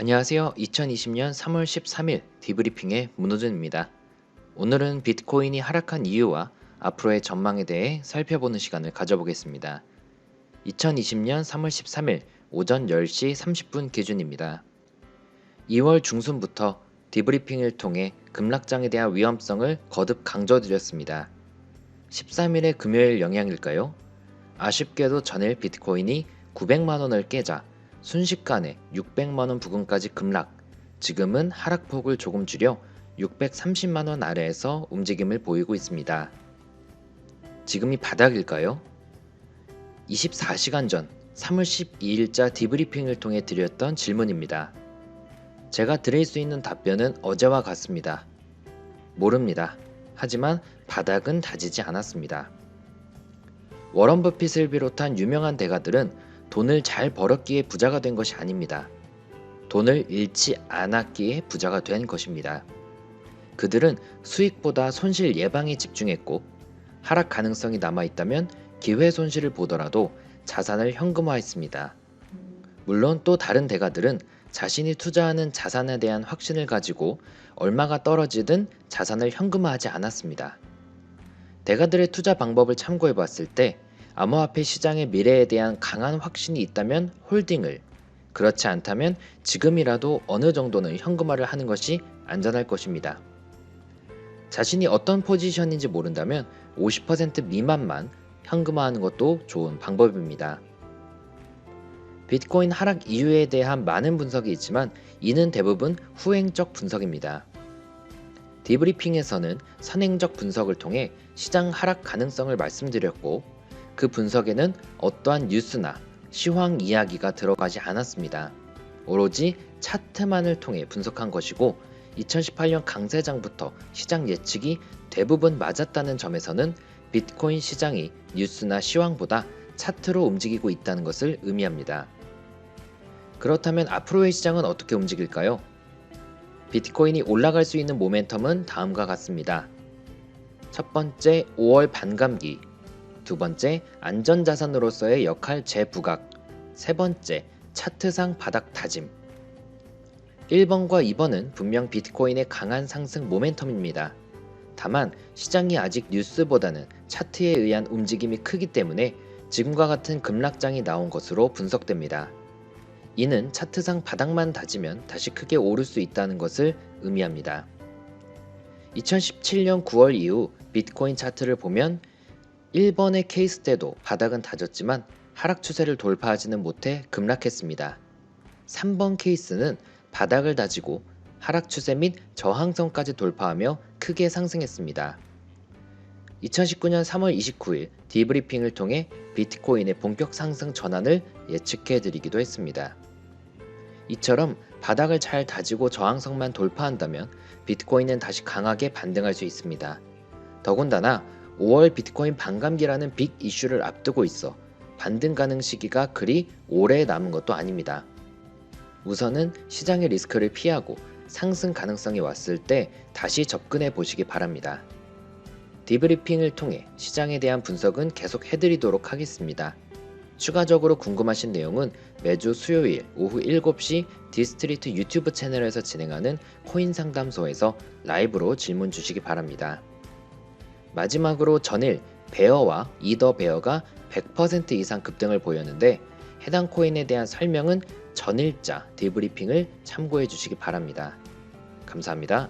안녕하세요. 2020년 3월 13일 디브리핑의 문호준입니다. 오늘은 비트코인이 하락한 이유와 앞으로의 전망에 대해 살펴보는 시간을 가져보겠습니다. 2020년 3월 13일 오전 10시 30분 기준입니다. 2월 중순부터 디브리핑을 통해 급락장에 대한 위험성을 거듭 강조드렸습니다. 13일의 금요일 영향일까요? 아쉽게도 전일 비트코인이 900만 원을 깨자 순식간에 600만 원 부근까지 급락. 지금은 하락폭을 조금 줄여 630만 원 아래에서 움직임을 보이고 있습니다. 지금이 바닥일까요? 24시간 전 3월 12일자 디브리핑을 통해 드렸던 질문입니다. 제가 드릴 수 있는 답변은 어제와 같습니다. 모릅니다. 하지만 바닥은 다지지 않았습니다. 워런 버핏을 비롯한 유명한 대가들은 돈을 잘 벌었기에 부자가 된 것이 아닙니다. 돈을 잃지 않았기에 부자가 된 것입니다. 그들은 수익보다 손실 예방에 집중했고 하락 가능성이 남아 있다면 기회 손실을 보더라도 자산을 현금화했습니다. 물론 또 다른 대가들은 자신이 투자하는 자산에 대한 확신을 가지고 얼마가 떨어지든 자산을 현금화하지 않았습니다. 대가들의 투자 방법을 참고해 봤을 때 암호화폐 시장의 미래에 대한 강한 확신이 있다면 홀딩을, 그렇지 않다면 지금이라도 어느 정도는 현금화를 하는 것이 안전할 것입니다. 자신이 어떤 포지션인지 모른다면 50% 미만만 현금화하는 것도 좋은 방법입니다. 비트코인 하락 이유에 대한 많은 분석이 있지만 이는 대부분 후행적 분석입니다. 디브리핑에서는 선행적 분석을 통해 시장 하락 가능성을 말씀드렸고 그 분석에는 어떠한 뉴스나 시황 이야기가 들어가지 않았습니다. 오로지 차트만을 통해 분석한 것이고 2018년 강세장부터 시장 예측이 대부분 맞았다는 점에서는 비트코인 시장이 뉴스나 시황보다 차트로 움직이고 있다는 것을 의미합니다. 그렇다면 앞으로의 시장은 어떻게 움직일까요? 비트코인이 올라갈 수 있는 모멘텀은 다음과 같습니다. 첫 번째 5월 반감기, 두 번째 안전자산으로서의 역할 재부각, 세 번째 차트상 바닥 다짐. 1번과 2번은 분명 비트코인의 강한 상승 모멘텀입니다. 다만 시장이 아직 뉴스보다는 차트에 의한 움직임이 크기 때문에 지금과 같은 급락장이 나온 것으로 분석됩니다. 이는 차트상 바닥만 다지면 다시 크게 오를 수 있다는 것을 의미합니다. 2017년 9월 이후 비트코인 차트를 보면 1번의 케이스 때도 바닥은 다졌지만 하락 추세를 돌파하지는 못해 급락했습니다. 3번 케이스는 바닥을 다지고 하락 추세 및 저항선까지 돌파하며 크게 상승했습니다. 2019년 3월 29일 디브리핑을 통해 비트코인의 본격 상승 전환을 예측해 드리기도 했습니다. 이처럼 바닥을 잘 다지고 저항선만 돌파한다면 비트코인은 다시 강하게 반등할 수 있습니다. 더군다나 5월 비트코인 반감기라는 빅 이슈를 앞두고 있어 반등 가능 시기가 그리 오래 남은 것도 아닙니다. 우선은 시장의 리스크를 피하고 상승 가능성이 왔을 때 다시 접근해 보시기 바랍니다. 디브리핑을 통해 시장에 대한 분석은 계속 해드리도록 하겠습니다. 추가적으로 궁금하신 내용은 매주 수요일 오후 7시 디스트리트 유튜브 채널에서 진행하는 코인 상담소에서 라이브로 질문 주시기 바랍니다. 마지막으로 전일 베어와 이더 베어가 100% 이상 급등을 보였는데 해당 코인에 대한 설명은 전일자 디브리핑을 참고해 주시기 바랍니다. 감사합니다.